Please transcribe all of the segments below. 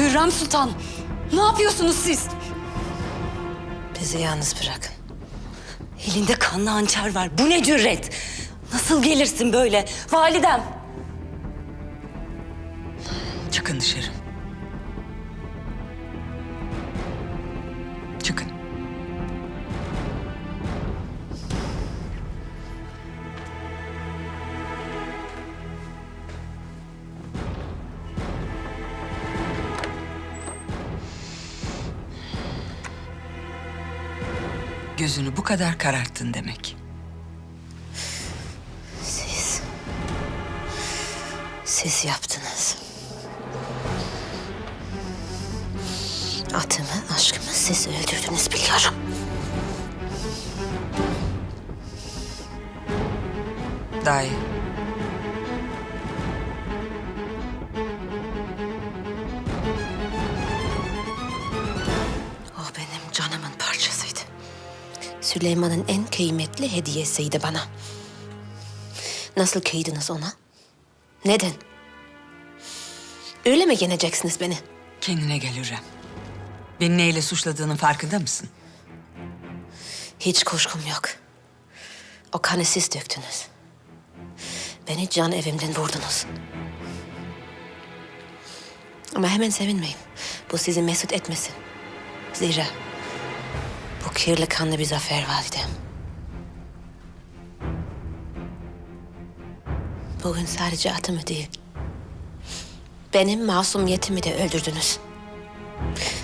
Hürrem Sultan, ne yapıyorsunuz siz? Bizi yalnız bırakın. Elinde kanlı hançer var. Bu ne cüret? Nasıl gelirsin böyle? Validem. Çıkın dışarı. Gözünü bu kadar kararttın demek. Siz... Siz yaptınız. Atımı, aşkımı siz öldürdünüz biliyorum. Dahi. Süleyman'ın en kıymetli hediyesiydi bana. Nasıl kıydınız ona? Neden? Öyle mi yeneceksiniz beni? Kendine gel Hürrem. Beni neyle suçladığının farkında mısın? Hiç kuşkum yok. O kanı siz döktünüz. Beni can evimden vurdunuz. Ama hemen sevinmeyin. Bu sizi mesut etmesin. Zira bu kirli kanlı bir zafer validem. Bugün sadece atımı değil, benim masumiyetimi de öldürdünüz.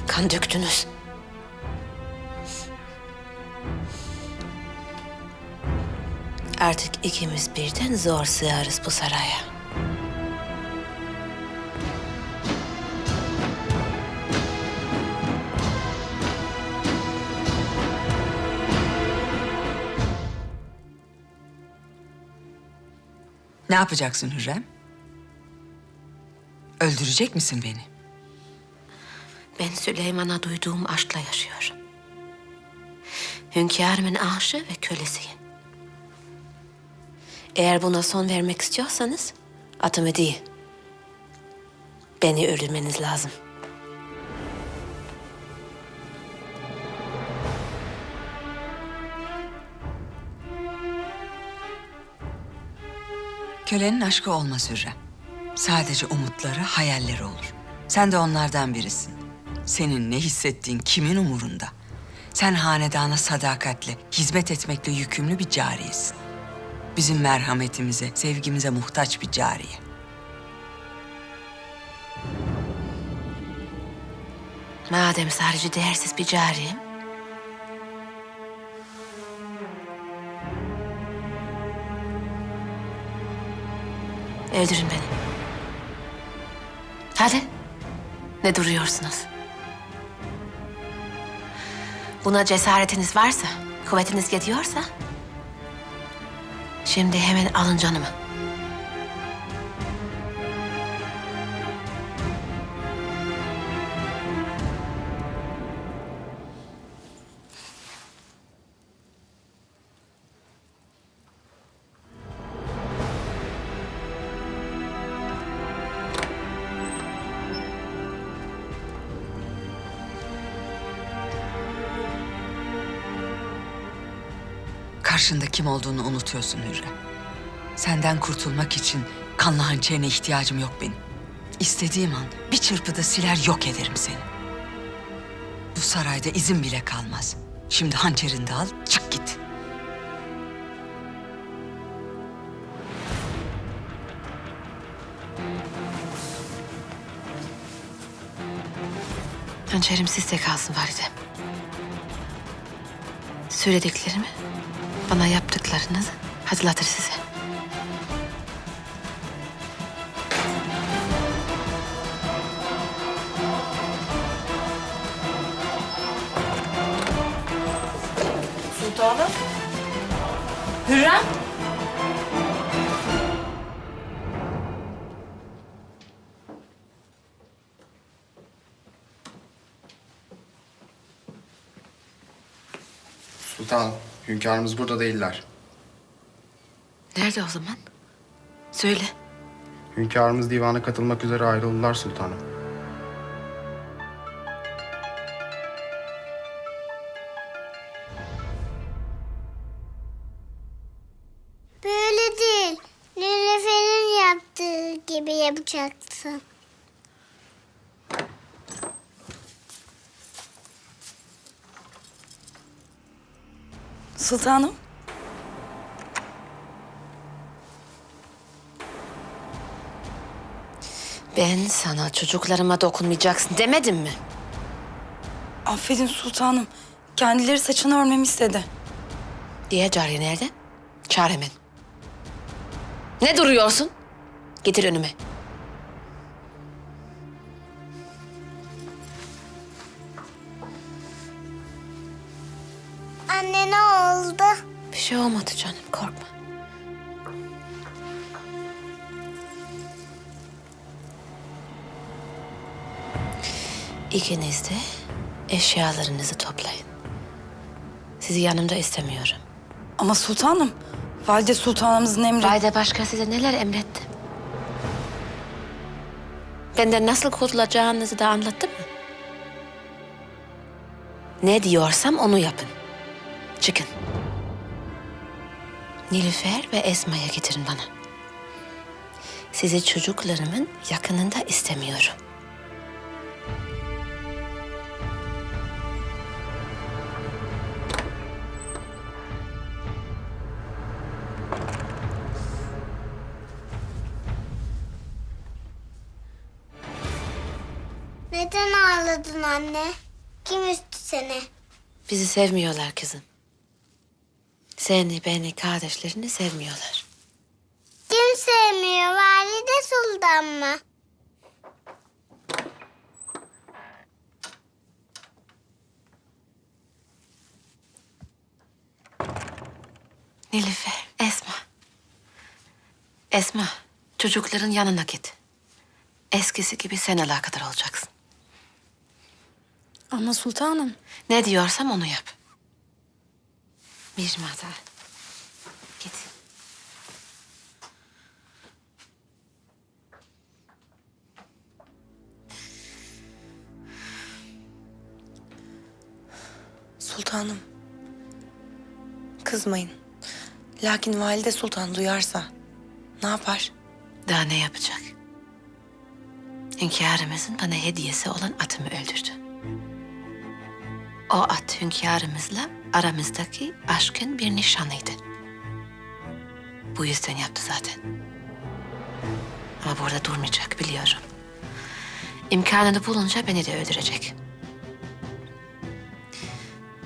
Kan döktünüz. Artık ikimiz birden zor sığarız bu saraya. Ne yapacaksın Hürrem? Öldürecek misin beni? Ben Süleyman'a duyduğum aşkla yaşıyorum. Hünkârımın aşığı ve kölesiyim. Eğer buna son vermek istiyorsanız atımı değil, beni öldürmeniz lazım. Kölenin aşkı olmaz Hürrem. Sadece umutları, hayalleri olur. Sen de onlardan birisin. Senin ne hissettiğin kimin umurunda? Sen hanedana sadakatle, hizmet etmekle yükümlü bir cariyesin. Bizim merhametimize, sevgimize muhtaç bir cariye. Madem sadece değersiz bir cariyim, öldürün beni. Hadi, ne duruyorsunuz? Buna cesaretiniz varsa, kuvvetiniz yetiyorsa... ...şimdi hemen alın canımı. Karşında kim olduğunu unutuyorsun Hürrem. Senden kurtulmak için kanlı hançerine ihtiyacım yok benim. İstediğim an bir çırpıda siler yok ederim seni. Bu sarayda izin bile kalmaz. Şimdi hançerini de al, çık git. Hançerim sizde kalsın validem. Söylediklerimi, bana yaptıklarınızı hatırlatır size. Sultanım. Hürrem. Sağ ol. Hünkârımız burada değiller. Nerede o zaman? Söyle. Hünkârımız divana katılmak üzere ayrıldılar sultanım. Böyle değil. Nilüfer'in yaptığı gibi yapacaksın. Sultanım. Ben sana çocuklarıma dokunmayacaksın demedim mi? Affedin sultanım. Kendileri saçını örmemi istedi. Diğer cariye nerede? Çağır hemen. Ne duruyorsun? Getir önüme. Oldu? Bir şey olmadı canım korkma. İkiniz de eşyalarınızı toplayın. Sizi yanımda istemiyorum. Ama sultanım, valide sultanımızın emri... Bayda başka size neler emretti? Benden nasıl kurtulacağınızı da anlattım mı? Ne diyorsam onu yapın. Çıkın. Nilüfer ve Esma'ya getirin bana. Sizi çocuklarımın yakınında istemiyorum. Neden ağladın anne? Kim üstü seni? Bizi sevmiyorlar kızım. Seni, beni, kardeşlerini sevmiyorlar. Kim sevmiyor? Valide Sultan mı? Nilüfer, Esma. Esma, çocukların yanına git. Eskisi gibi sen alakadar olacaksın. Ama sultanım. Ne diyorsam onu yap. Mirmata. Git. Sultanım. Kızmayın. Lakin valide sultan duyarsa ne yapar? Daha ne yapacak? Hünkârımızın bana hediyesi olan atımı öldürdü. O at hünkârımızla aramızdaki aşkın bir nişanıydı. Bu yüzden yaptı zaten. Ama burada durmayacak biliyorum. İmkanını bulunca beni de öldürecek.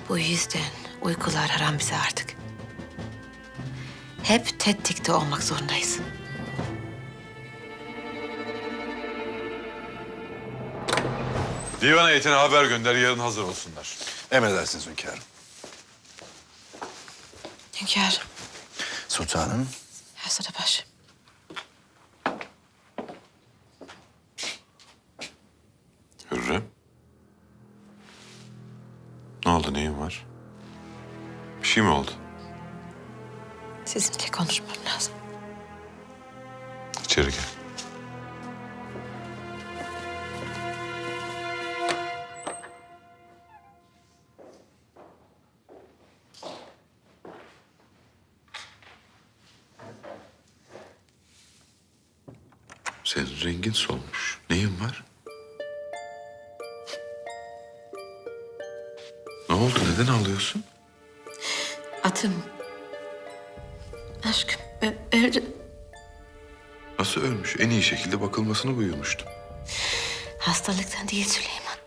Bu yüzden uykular haram bize artık. Hep tetikte olmak zorundayız. Divan heyetine haber gönder, yarın hazır olsunlar. Emredersiniz hünkârım. Hünkârım, Sultanım. Hasada baş. Hürrem. Ne oldu, neyin var? Bir şey mi oldu? Sizinle konuşmam lazım. İçeri gel. Rengin solmuş. Neyin var? Ne oldu? Neden ağlıyorsun? Atım. Aşkım ö- öldü. Nasıl ölmüş? En iyi şekilde bakılmasını buyurmuştum. Hastalıktan değil Süleyman.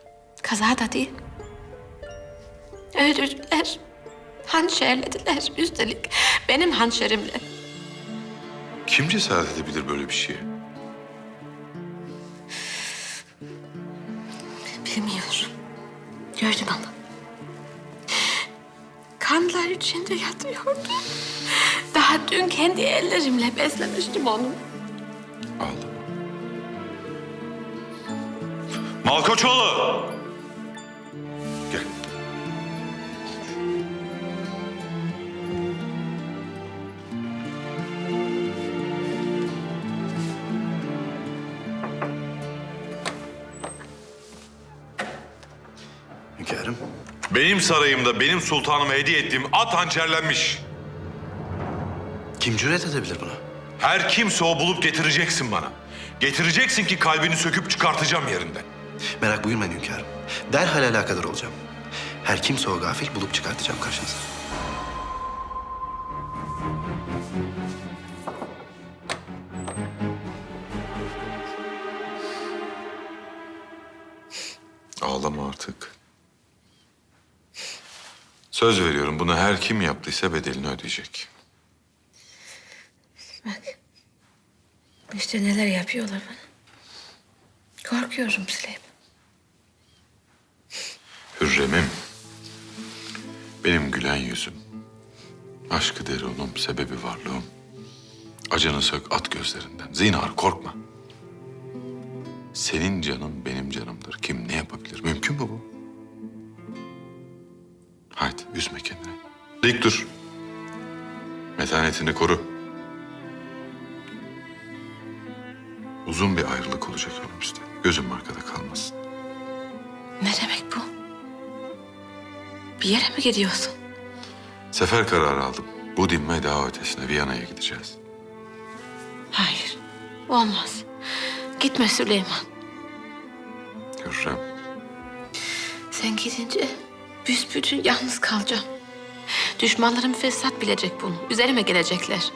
Kaza da değil. Öldürdüler. Hançerlediler üstelik. Benim hançerimle. Kim cesaret edebilir böyle bir şeye? Bilmiyorum. Gördüm ama. Kanlar içinde yatıyordu. Daha dün kendi ellerimle beslemiştim onu. Malkoçoğlu! Benim sarayımda benim sultanıma hediye ettiğim at hançerlenmiş. Kim cüret edebilir buna? Her kimse o bulup getireceksin bana. Getireceksin ki kalbini söküp çıkartacağım yerinden. Merak buyurmayın hünkârım. Derhal alakadar olacağım. Her kimse o gafil bulup çıkartacağım karşınıza. Ağlama artık. Söz veriyorum bunu her kim yaptıysa bedelini ödeyecek. İşte neler yapıyorlar bana. Korkuyorum Süleyman. Hürrem'im. Benim gülen yüzüm. Aşkı derunum, sebebi varlığım. Acını sök at gözlerinden. Zinhar korkma. Senin canın benim canımdır. Kim ne yapabilir? Mümkün mü bu? Haydi üzme kendini. Dik dur. Metanetini koru. Uzun bir ayrılık olacak önümüzde. Gözüm arkada kalmasın. Ne demek bu? Bir yere mi gidiyorsun? Sefer kararı aldım. Bu dinme daha ötesine Viyana'ya gideceğiz. Hayır. Olmaz. Gitme Süleyman. Hürrem. Sen gidince büsbütün yalnız kalacağım. Düşmanlarım fesat bilecek bunu. Üzerime gelecekler.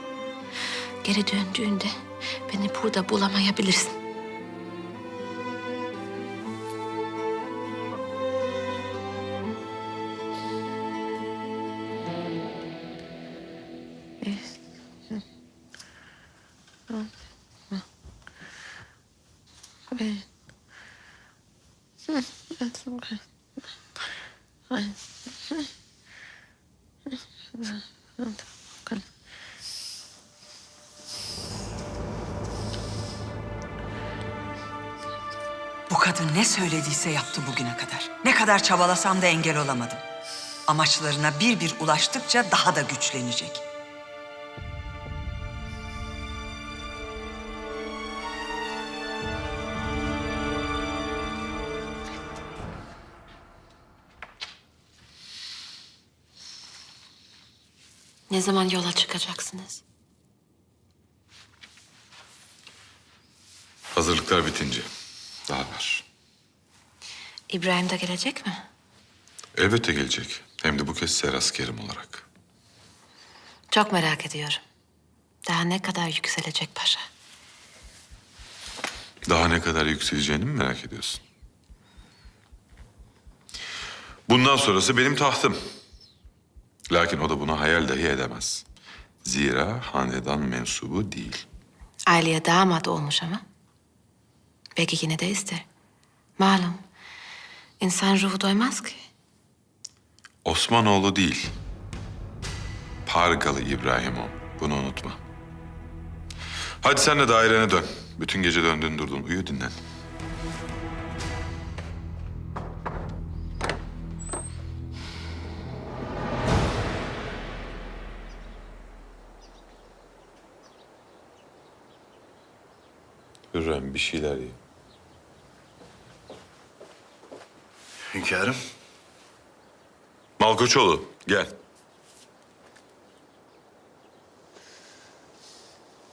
Geri döndüğünde beni burada bulamayabilirsin. Kadın ne söylediyse yaptı bugüne kadar. Ne kadar çabalasam da engel olamadım. Amaçlarına bir bir ulaştıkça daha da güçlenecek. Ne zaman yola çıkacaksınız? Hazırlıklar bitince. Daha var. İbrahim de gelecek mi? Elbette gelecek. Hem de bu kez ser askerim olarak. Çok merak ediyorum. Daha ne kadar yükselecek paşa? Daha ne kadar yükseleceğini mi merak ediyorsun? Bundan sonrası benim tahtım. Lakin o da buna hayal dahi edemez. Zira hanedan mensubu değil. Aileye damat olmuş ama. Belki yine de ister. Malum. insan ruhu doymaz ki. Osmanoğlu değil. Pargalı İbrahim o. Bunu unutma. Hadi sen de dairene dön. Bütün gece döndün durdun. Uyu dinlen. Hürrem bir şeyler ye. Hünkârım. Malkoçoğlu gel.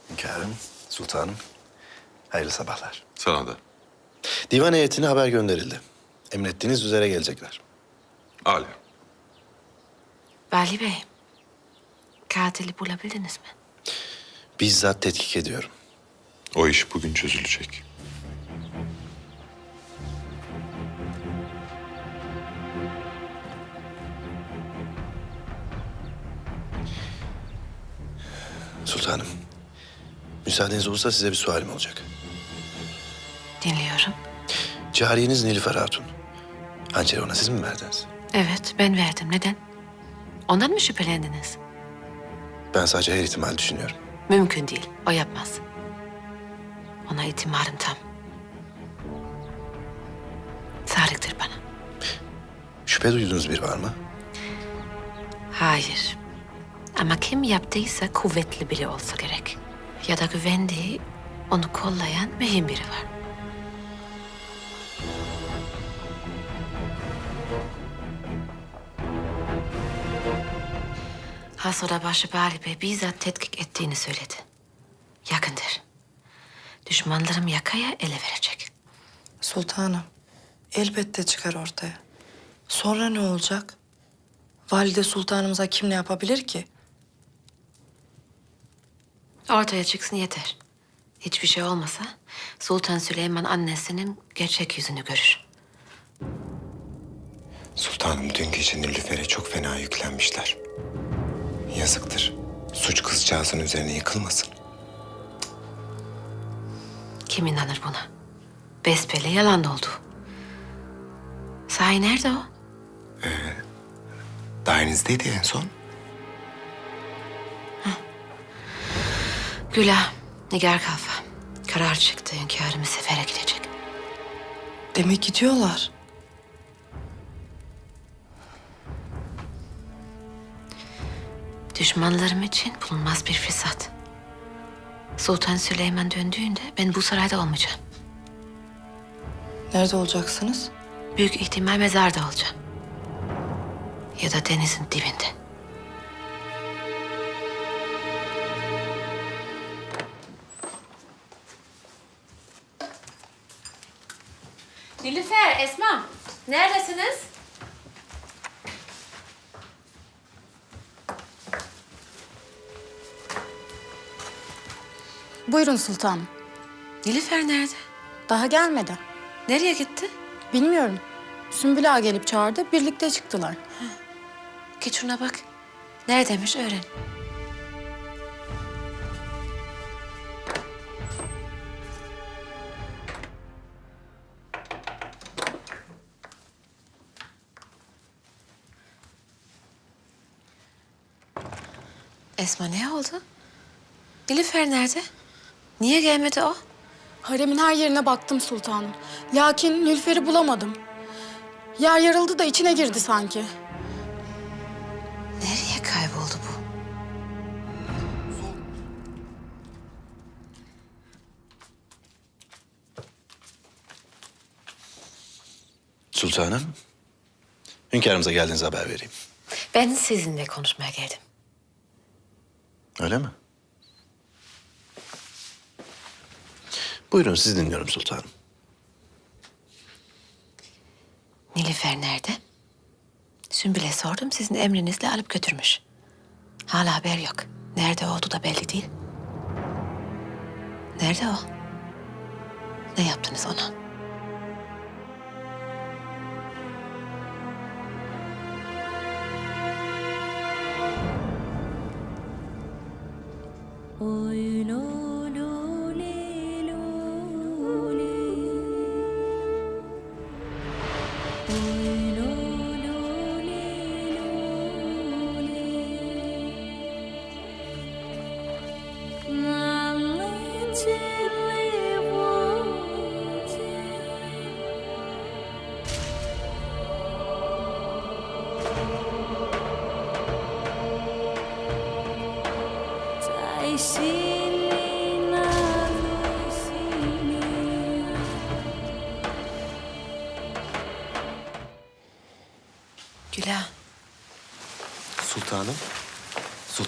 Hünkârım, sultanım. Hayırlı sabahlar. Sana da. Divan heyetine haber gönderildi. Emrettiğiniz üzere gelecekler. Âlâ. Vali Bey. Katili bulabildiniz mi? Bizzat tetkik ediyorum. O iş bugün çözülecek. Sultanım. Müsaadeniz olursa size bir sualim olacak. Dinliyorum. Cariyeniz Nilüfer Hatun. Hançeri ona siz mi verdiniz? Evet, ben verdim. Neden? Ondan mı şüphelendiniz? Ben sadece her ihtimal düşünüyorum. Mümkün değil. O yapmaz. Ona itimarım tam. Sadıktır bana. Şüphe duyduğunuz bir var mı? Hayır. Ama kim yaptıysa kuvvetli biri olsa gerek. Ya da güvendiği, onu kollayan mühim biri var. Hasıra başı Bey bizzat tetkik ettiğini söyledi. Yakındır. Düşmanlarım yakaya ele verecek. Sultanım, elbette çıkar ortaya. Sonra ne olacak? Valide sultanımıza kim ne yapabilir ki? Ortaya çıksın yeter. Hiçbir şey olmasa Sultan Süleyman annesinin gerçek yüzünü görür. Sultanım dün gece Nilüfer'e çok fena yüklenmişler. Yazıktır. Suç kızcağızın üzerine yıkılmasın. Kim inanır buna? Besbelli yalan oldu. Sahi nerede o? Dahinizdeydi en son. Gülah, Nigar Kalfa. Karar çıktı, hünkârımız sefere gidecek. Demek gidiyorlar. Düşmanlarım için bulunmaz bir fırsat. Sultan Süleyman döndüğünde ben bu sarayda olmayacağım. Nerede olacaksınız? Büyük ihtimal mezarda olacağım. Ya da denizin dibinde. Nilüfer, Esma. Neredesiniz? Buyurun sultanım. Nilüfer nerede? Daha gelmedi. Nereye gitti? Bilmiyorum. Sümbül Ağa gelip çağırdı, birlikte çıktılar. Git şuna bak. Neredeymiş öğren. Esma ne oldu? Nilüfer nerede? Niye gelmedi o? Haremin her yerine baktım sultanım. Lakin Nülfer'i bulamadım. Yer yarıldı da içine girdi sanki. Nereye kayboldu bu? Sultanım, hünkârımıza geldiğinizi haber vereyim. Ben sizinle konuşmaya geldim. Öyle mi? Buyurun sizi dinliyorum sultanım. Nilüfer nerede? Sümbül'e sordum sizin emrinizle alıp götürmüş. Hala haber yok. Nerede olduğu da belli değil. Nerede o? Ne yaptınız ona? oh, you know.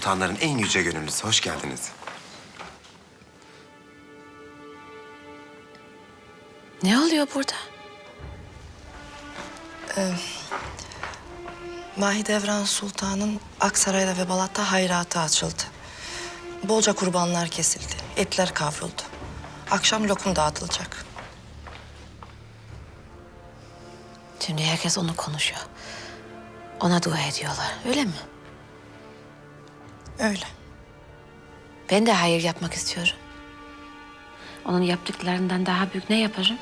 Sultanların en yüce gönüllüsü. Hoş geldiniz. Ne oluyor burada? Mahidevran Sultan'ın Aksaray'da ve Balat'ta hayratı açıldı. Bolca kurbanlar kesildi, etler kavruldu. Akşam lokum dağıtılacak. Şimdi herkes onu konuşuyor. Ona dua ediyorlar, öyle mi? Öyle. Ben de hayır yapmak istiyorum. Onun yaptıklarından daha büyük ne yaparım?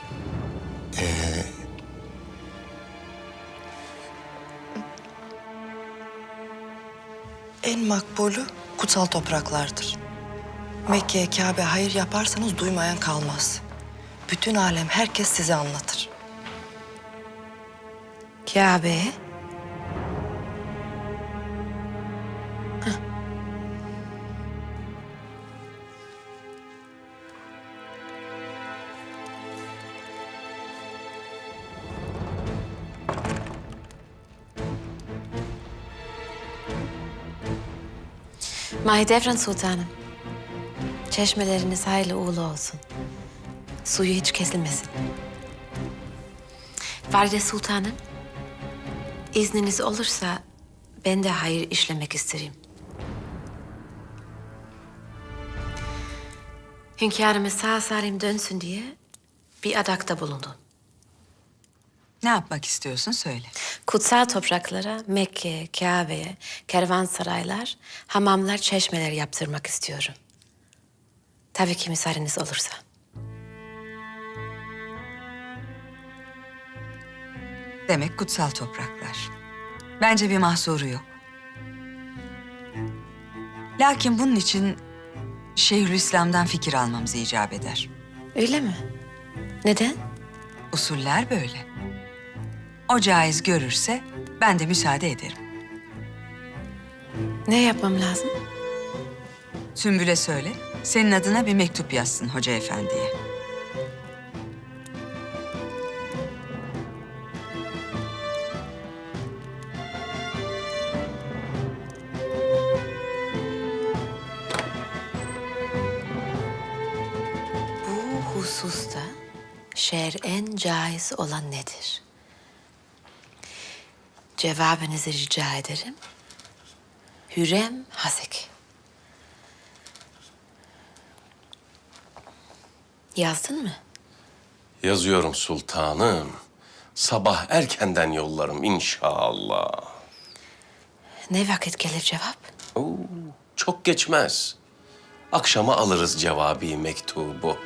En makbulü kutsal topraklardır. Mekke'ye Kabe hayır yaparsanız duymayan kalmaz. Bütün alem herkes size anlatır. Kabe. Mahidevran Sultanım. Çeşmeleriniz hayırlı uğurlu olsun. Suyu hiç kesilmesin. Valide Sultanım, izniniz olursa ben de hayır işlemek isterim. Hünkârımız sağ salim dönsün diye bir adakta bulundum. Ne yapmak istiyorsun söyle. Kutsal topraklara, Mekke, Kabe'ye, kervansaraylar, hamamlar, çeşmeler yaptırmak istiyorum. Tabii ki müsaadeniz olursa. Demek kutsal topraklar. Bence bir mahsuru yok. Lakin bunun için Şeyhülislam'dan fikir almamız icap eder. Öyle mi? Neden? Usuller böyle. O caiz görürse ben de müsaade ederim. Ne yapmam lazım? Sümbül'e söyle, senin adına bir mektup yazsın hoca efendiye. Bu hususta şer'en caiz olan nedir? Cevabınızı rica ederim. Hürrem Hasek. Yazdın mı? Yazıyorum sultanım. Sabah erkenden yollarım inşallah. Ne vakit gelir cevap? Oo, çok geçmez. Akşama alırız cevabı mektubu.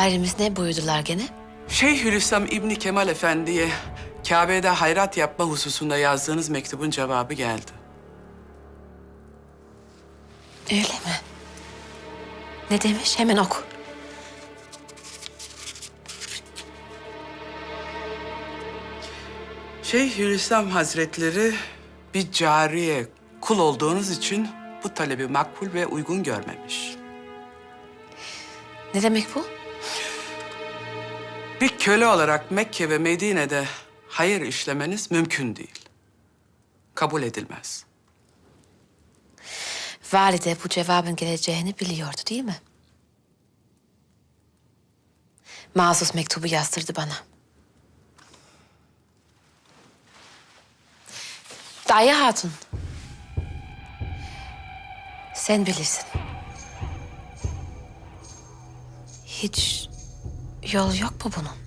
Valimiz ne buyurdular gene? Şeyhülislam İbni Kemal Efendi'ye Kabe'de hayrat yapma hususunda yazdığınız mektubun cevabı geldi. Öyle mi? Ne demiş? Hemen oku. Şeyhülislam Hazretleri bir cariye kul olduğunuz için bu talebi makbul ve uygun görmemiş. Ne demek bu? Bir köle olarak Mekke ve Medine'de hayır işlemeniz mümkün değil. Kabul edilmez. Valide bu cevabın geleceğini biliyordu değil mi? Mahsus mektubu yazdırdı bana. Dayı Hatun. Sen bilirsin. Hiç yol yok mu bunun?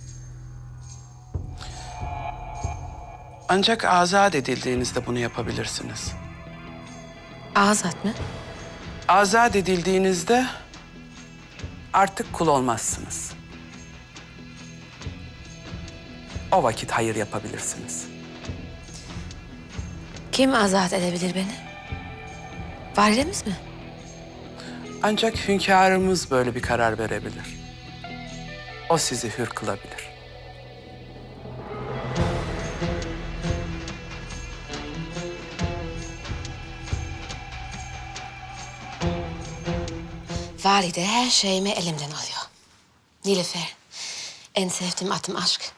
Ancak azat edildiğinizde bunu yapabilirsiniz. Azat mı? Azat edildiğinizde artık kul olmazsınız. O vakit hayır yapabilirsiniz. Kim azat edebilir beni? Validemiz mi? Ancak hünkârımız böyle bir karar verebilir. O sizi hür kılabilir. Valide her şeyimi elimden alıyor. Nilüfer, en sevdiğim atım aşk.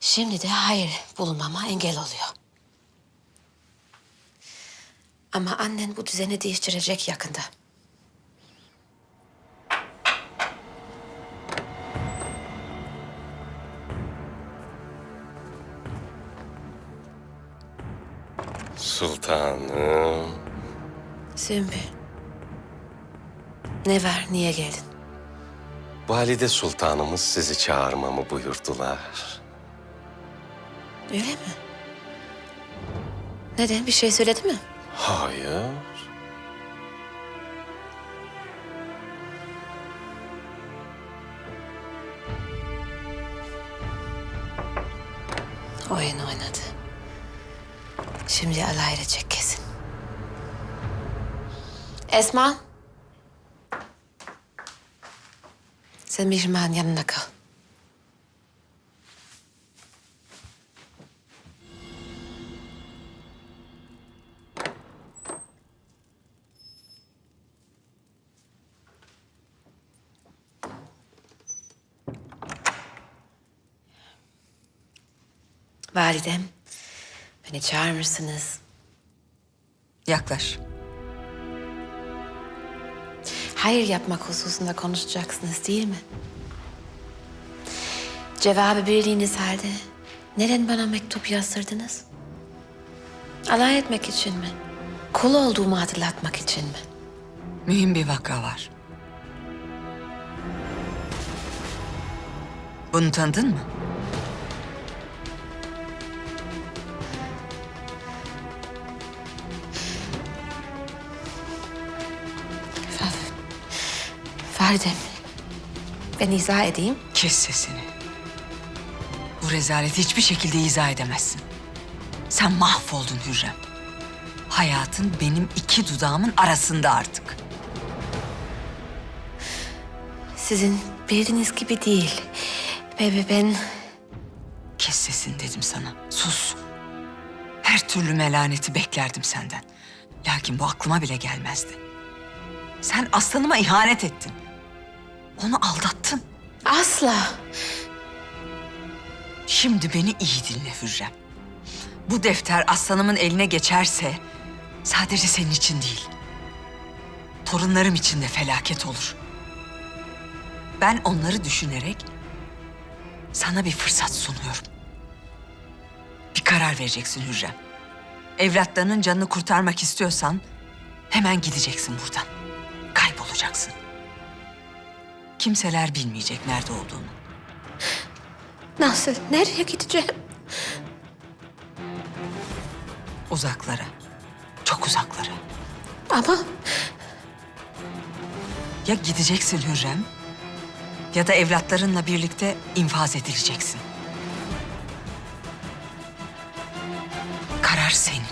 Şimdi de hayır bulunmama engel oluyor. Ama annen bu düzeni değiştirecek yakında. Sultanım. Sümbül. Ne var, niye geldin? Valide sultanımız sizi çağırmamı buyurdular. Öyle mi? Neden, bir şey söyledi mi? Hayır. Oyun oynadı. Şimdi alay kesin. Esma. Sen Mihrimah'ın yanına kal. Validem beni çağırır mısınız? Yaklaş. Hayır yapmak hususunda konuşacaksınız değil mi? Cevabı bildiğiniz halde neden bana mektup yazdırdınız? Alay etmek için mi? Kul olduğumu hatırlatmak için mi? Mühim bir vaka var. Bunu tanıdın mı? Validem, ben izah edeyim. Kes sesini. Bu rezaleti hiçbir şekilde izah edemezsin. Sen mahvoldun Hürrem. Hayatın benim iki dudağımın arasında artık. Sizin bildiğiniz gibi değil. Bebe ben... Kes sesini dedim sana. Sus. Her türlü melaneti beklerdim senden. Lakin bu aklıma bile gelmezdi. Sen aslanıma ihanet ettin. Onu aldattın. Asla. Şimdi beni iyi dinle Hürrem. Bu defter aslanımın eline geçerse sadece senin için değil. Torunlarım için de felaket olur. Ben onları düşünerek sana bir fırsat sunuyorum. Bir karar vereceksin Hürrem. Evlatlarının canını kurtarmak istiyorsan hemen gideceksin buradan. Kaybolacaksın. Kimseler bilmeyecek nerede olduğunu. Nasıl? Nereye gideceğim? Uzaklara. Çok uzaklara. Ama Ya gideceksin Hürrem ya da evlatlarınla birlikte infaz edileceksin. Karar senin.